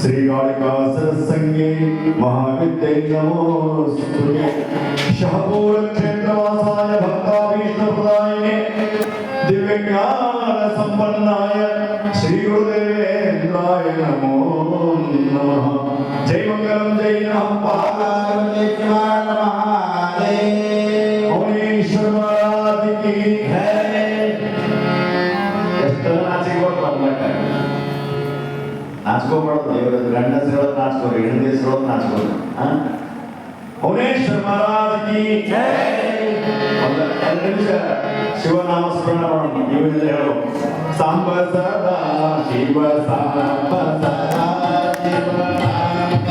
श्रीकालिकासरसङ्गे महाविद्यै नमोऽस्तु शहपूरक्षे ದಿವ್ಯಜ್ಞಾನ ಸಂಪನ್ನಾಯ ಶ್ರೀ ಗುರುದೇವೇಂದ್ರಾಯ ನಮೋ ನಮಃ ಜೈ ಮಂಗಲಂ ಜೈ ನಮಃ ಮೌನೇಶ್ವರ ಮಹಾರಾಜ್ ಕಿ ಎಷ್ಟೋ ನಾಚಿಕೆ ಬರ್ಲಕ್ಕ ನಾಚ್ಕೋಬಾರ್ದು ದೇವರ ಗಂಡಸ ಹೇಳೋದು ನಾಚ್ಕೋರಿ ಹೆಣ್ಣು ಹೇಳೋದು ನಾಚ್ಕೋರಿ ಭುವನೇಶ್ವರ ಮಹಾರಾಜ್ ಕಿ ಒಂದು ಎರಡು ನಿಮಿಷ ಶಿವನಾಮ ಸ್ಮರಣ ಮಾಡೋಣ ನೀವೆಲ್ಲ ಹೇಳು ಸಾಂಬ ಸದಾ ಶಿವ ಸಾಂಬ ಸದಾ ಶಿವ ಸಾಂಬ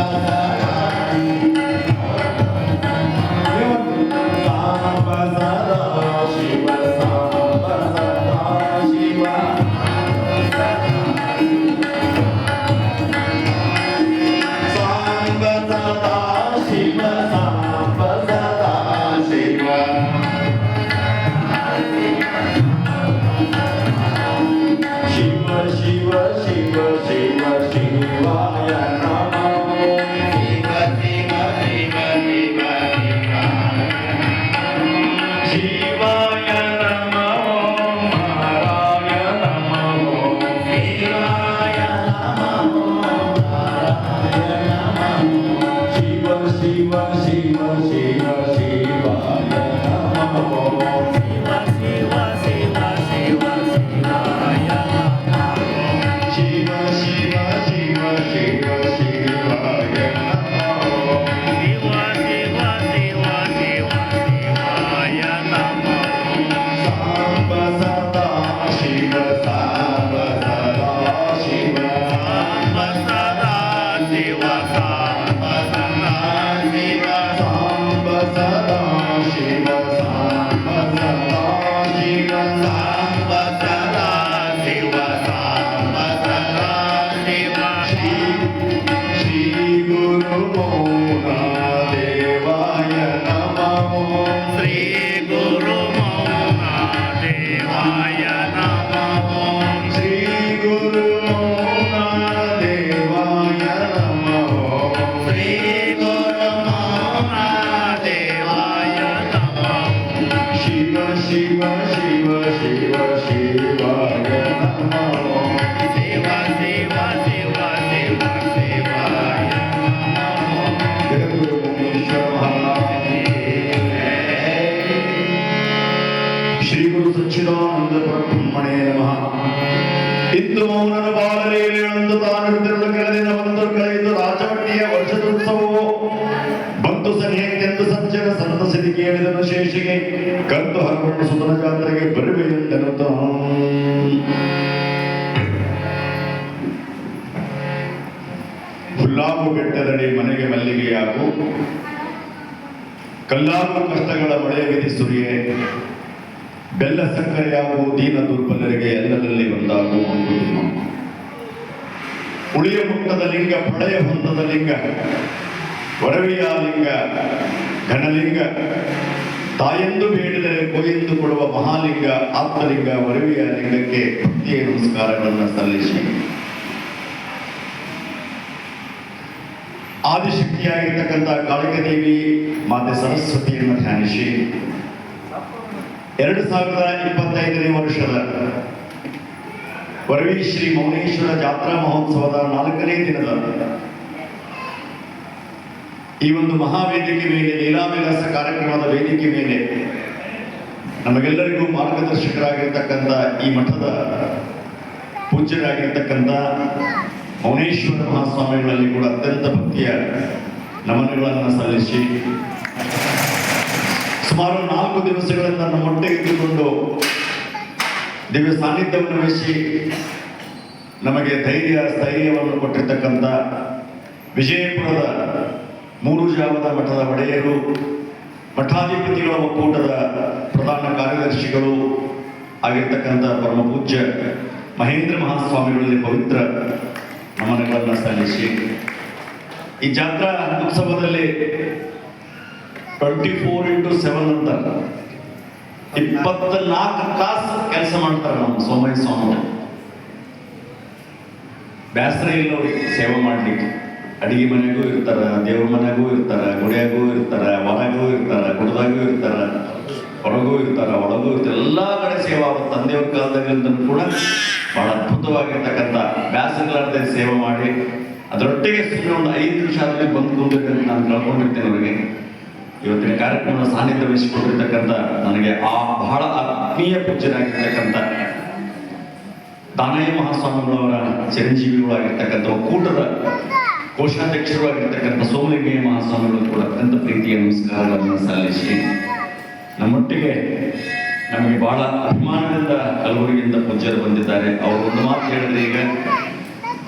ಶ್ರೀ ಗುರು ಕಂತು ಹಾಕೊಂಡು ಸುತನ ಜಾತ್ರೆಗೆ ಬರುವೆ ಎಂದನು ಹುಲ್ಲಾಗು ಬೆಟ್ಟದಡಿ ಮನೆಗೆ ಮಲ್ಲಿಗೆಯಾಗು. ಕಲ್ಲಾಗು ಕಷ್ಟಗಳ ಮಳೆಯ ವಿಧಿ ಸುರಿಯೇ. ಬೆಲ್ಲ ಸಕ್ಕರೆಯಾಗುವ ದೀನ ದುರ್ಬಲರಿಗೆ ಎಲ್ಲರಲ್ಲಿ ಒಂದಾಗುವ ಮಂಕುತಿಮ್ಮ ಉಳಿಯ ಮುಕ್ತದ ಲಿಂಗ, ಪಡೆಯ ಹೊಂದದ ಲಿಂಗ ವರವಿಯ ಲಿಂಗ, ಘನಲಿಂಗ ತಾಯೆಂದು ಬೇಡಿದರೆ ಕೊಯ್ಯೆಂದು ಕೊಡುವ ಮಹಾಲಿಂಗ, ಆತ್ಮಲಿಂಗ ವರವಿಯ ಲಿಂಗಕ್ಕೆ ಭಕ್ತಿಯ ನಮಸ್ಕಾರಗಳನ್ನು ಸಲ್ಲಿಸಿ. ಆದಿಶಕ್ತಿಯಾಗಿರ್ತಕ್ಕಂಥ ಕಾಳಿಕದೇವಿ ಮಾತೆ ಸರಸ್ವತಿಯನ್ನು ಧ್ಯಾನಿಸಿ. ಎರಡು ಸಾವಿರದ ಇಪ್ಪತ್ತೈದನೇ ವರ್ಷದ ವರವಿ ಶ್ರೀ ಮೌನೇಶ್ವರ ಜಾತ್ರಾ ಮಹೋತ್ಸವದ ನಾಲ್ಕನೇ ದಿನದ ಈ ಒಂದು ಮಹಾವೇದಿಕೆ ಮೇಲೆ ಲೀಲಾವಿಲಾಸ ಕಾರ್ಯಕ್ರಮದ ವೇದಿಕೆ ಮೇಲೆ ನಮಗೆಲ್ಲರಿಗೂ ಮಾರ್ಗದರ್ಶಕರಾಗಿರ್ತಕ್ಕಂಥ ಈ ಮಠದ ಪೂಜ್ಯರಾಗಿರ್ತಕ್ಕಂಥ ಮೌನೇಶ್ವರ ಮಹಾಸ್ವಾಮಿಗಳಲ್ಲಿ ಕೂಡ ಅತ್ಯಂತ ಭಕ್ತಿಯ ನಮನಗಳನ್ನು ಸಲ್ಲಿಸಿ ಸುಮಾರು ನಾಲ್ಕು ದಿವಸಗಳಿಂದ ನಮ್ಮೊಟ್ಟಿಗೆ ಇದ್ದುಕೊಂಡು ದಿವ್ಯ ಸಾನ್ನಿಧ್ಯವನ್ನು ವಹಿಸಿ ನಮಗೆ ಧೈರ್ಯ, ಸ್ಥೈರ್ಯವನ್ನು ಕೊಟ್ಟಿರ್ತಕ್ಕಂಥ ವಿಜಯಪುರದ ಮೂರು ಜಾಮದ ಮಠದ ಒಡೆಯರು, ಮಠಾಧಿಪತಿಗಳ ಒಕ್ಕೂಟದ ಪ್ರಧಾನ ಕಾರ್ಯದರ್ಶಿಗಳು ಆಗಿರ್ತಕ್ಕಂಥ ಪರಮ ಪೂಜ್ಯ ಮಹೇಂದ್ರ ಮಹಾಸ್ವಾಮಿಗಳಲ್ಲಿ ಪವಿತ್ರ ನಮನಗಳನ್ನು ಸಲ್ಲಿಸಿ. ಈ ಜಾತ್ರಾ ಉತ್ಸವದಲ್ಲಿ ಟ್ವೆಂಟಿ ಫೋರ್ ಇಂಟು ಸೆವೆನ್ ಅಂತ ಇಪ್ಪತ್ನಾಲ್ಕು ತಾಸು ಕೆಲಸ ಮಾಡ್ತಾರೆ ನಮ್ಮ ಸೋಮಯ್ಯ ಸ್ವಾಮಿ. ಬ್ಯಾಸರ ಇಲ್ಲವರಿಗೆ ಸೇವೆ ಮಾಡ್ಲಿಕ್ಕೆ. ಅಡಿಗೆ ಮನೆಗೂ ಇರ್ತಾರ, ದೇವ್ರ ಮನೆಗೂ ಇರ್ತಾರ, ಗುಡಿಯಾಗೂ ಇರ್ತಾರ ಹೊರಗೂ ಇರ್ತಾರ ಗುಡದಾಗೂ ಇರ್ತಾರ, ಹೊರಗೂ ಇರ್ತಾರ, ಒಳಗೂ ಇರ್ತಾರೆ, ಎಲ್ಲಾ ಕಡೆ ಸೇವೆ ತಂದೆಯವ್ರ ಕಾಲದಾಗಿಂದನೂ ಕೂಡ ಬಹಳ ಅದ್ಭುತವಾಗಿರ್ತಕ್ಕಂಥ ಬ್ಯಾಸಗಳಾರ್ದೆ ಸೇವೆ ಮಾಡಿ, ಅದರೊಟ್ಟಿಗೆ ಸುಮ್ಮನೆ ಒಂದು ಐದು ನಿಮಿಷ ಆದ್ಮೇಲೆ ಬಂದು ಕೂತಿರ್ತಂತ ನಾನು ಕಳ್ಕೊಂಡಿರ್ತೇನೆ ಅವರಿಗೆ. ಇವತ್ತಿನ ಕಾರ್ಯಕ್ರಮದ ಸಾನ್ನಿಧ್ಯ ವಹಿಸಿಕೊಂಡಿರ್ತಕ್ಕಂಥ ನನಗೆ ಆ ಬಹಳ ಆತ್ಮೀಯ ಪೂಜನಾಗಿರ್ತಕ್ಕಂಥ ತಾನಯ್ಯ ಮಹಾಸ್ವಾಮಿಗಳವರ ಚಿರಂಜೀವಿಗಳಾಗಿರ್ತಕ್ಕಂಥ ಒಕ್ಕೂಟದ ಕೋಶಾಧ್ಯಕ್ಷರು ಆಗಿರ್ತಕ್ಕಂಥ ಸೋಮಲಿಂಗಯ್ಯ ಮಹಾಸ್ವಾಮಿಗಳು ಕೂಡ ಅತ್ಯಂತ ಪ್ರೀತಿಯ ನಮಸ್ಕಾರಗಳನ್ನು ಸಲ್ಲಿಸಿ, ನಮ್ಮೊಟ್ಟಿಗೆ ನಮಗೆ ಬಹಳ ಅಭಿಮಾನದಿಂದ ಕಲಬುರಗಿಯಿಂದ ಪೂಜ್ಯರು ಬಂದಿದ್ದಾರೆ. ಅವರು ಒಂದು ಮಾತು ಹೇಳಿದ್ರೆ ಈಗ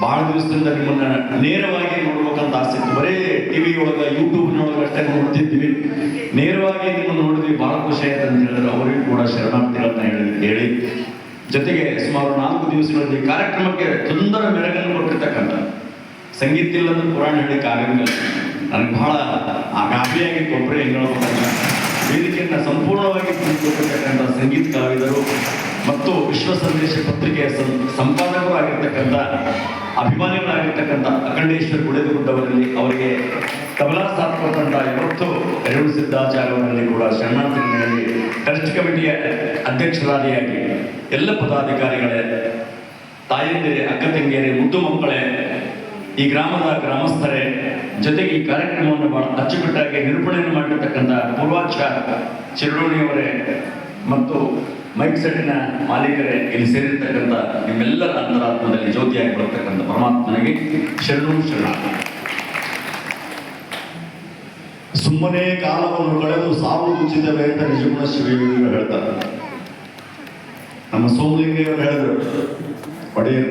ಬಹಳ ದಿವಸದಿಂದ ನಿಮ್ಮನ್ನ ನೇರವಾಗಿ ನೋಡ್ಬೇಕಂತ ಆಸೆ ಇತ್ತು. ಬರೇ ಟಿವಿ ಒಳಗೆ ಯೂಟ್ಯೂಬ್ನೊಳಗೆ ಅಷ್ಟೇ ನೋಡ್ತಿದ್ವಿ. ನೇರವಾಗಿ ನಿಮ್ಮನ್ನು ನೋಡಿದ್ವಿ. ಬಹಳ ಖುಷಿ ಆಯ್ತು ಅಂತ ಹೇಳಿದ್ರೆ ಅವರಿಗೂ ಕೂಡ ಶರಣಾರ್ಥಿಗಳನ್ನ ಹೇಳಿ ಹೇಳಿ. ಜೊತೆಗೆ ಸುಮಾರು ನಾಲ್ಕು ದಿವಸಗಳಲ್ಲಿ ಕಾರ್ಯಕ್ರಮಕ್ಕೆ ಸುಂದರ ಮೆರಗನ್ನು ಕೊಟ್ಟಿರ್ತಕ್ಕಂಥ ಸಂಗೀತ ಇಲ್ಲದ ಪುರಾಣ ಹೇಳಲಿಕ್ಕೆ ಆಗಂಗಿಲ್ಲ ನನಗೆ ಬಹಳ ಗಾಬರಿಯಾಗಿ ಒಬ್ಬರೇ ಹೆಂಗೆ ವೇದಿಕೆಯನ್ನು ಸಂಪೂರ್ಣವಾಗಿ ಕುಳಿತುಕೊಂಡಿರ್ತಕ್ಕಂಥ ಸಂಗೀತ ಕಲಾವಿದರು ಮತ್ತು ವಿಶ್ವ ಸಂದೇಶ ಪತ್ರಿಕೆಯ ಸಂಪಾದಕರು ಆಗಿರ್ತಕ್ಕಂಥ, ಅಭಿಮಾನಿಗಳಾಗಿರ್ತಕ್ಕಂಥ ಅಖಂಡೇಶ್ವರ ಗುಡೆದುಗುಡ್ಡವರಲ್ಲಿ ಅವರಿಗೆ ತಬಲಾ ಕೊಟ್ಟಂತ ಇವತ್ತು ರೇಣು ಸಿದ್ದಾಚಾರ್ಯವರಲ್ಲಿ ಕೂಡ ಶರಣಾರ್ಥಿಗಳಲ್ಲಿ ಟ್ರಸ್ಟ್ ಕಮಿಟಿಯ ಅಧ್ಯಕ್ಷರಾದಿಯಾಗಿ ಎಲ್ಲ ಪದಾಧಿಕಾರಿಗಳೇ, ತಾಯಂದಿರೇ, ಅಕ್ಕ ತಂಗಿಯರೇ, ಮುದ್ದು ಮಕ್ಕಳೇ ಈ ಗ್ರಾಮದ ಗ್ರಾಮಸ್ಥರೇ, ಜೊತೆಗೆ ಈ ಕಾರ್ಯಕ್ರಮವನ್ನು ಅಚ್ಚುಕಟ್ಟಾಗಿ ನಿರೂಪಣೆಯನ್ನು ಮಾಡಿರ್ತಕ್ಕಂಥ ಪೂರ್ವಾಚಾರ ಚಿರುಡೋಣಿಯವರೇ ಮತ್ತು ಮೈಕ್ ಸೆಟ್ಟಿನ ಮಾಲೀಕರೇ, ಇಲ್ಲಿ ಸೇರಿರ್ತಕ್ಕಂಥ ನಿಮ್ಮೆಲ್ಲರ ಅಂತರಾತ್ಮದಲ್ಲಿ ಜ್ಯೋತಿಯಾಗಿ ಬರ್ತಕ್ಕಂಥ ಪರಮಾತ್ಮನಿಗೆ ಶರಣು ಶರಣ. ಸುಮ್ಮನೆ ಕಾಲವನ್ನು ಕಳೆದು ಸಾವು ಉಚಿತವೇ ಅಂತ ನಿಜಗುಣ ಶಿವಯೋಗಿಗಳು ಹೇಳ್ತಾರೆ. ನಮ್ಮ ಸೋಮಲಿಂಗಯ್ಯವರು ಹೇಳಿದ್ರು ಒಡೆಯರ್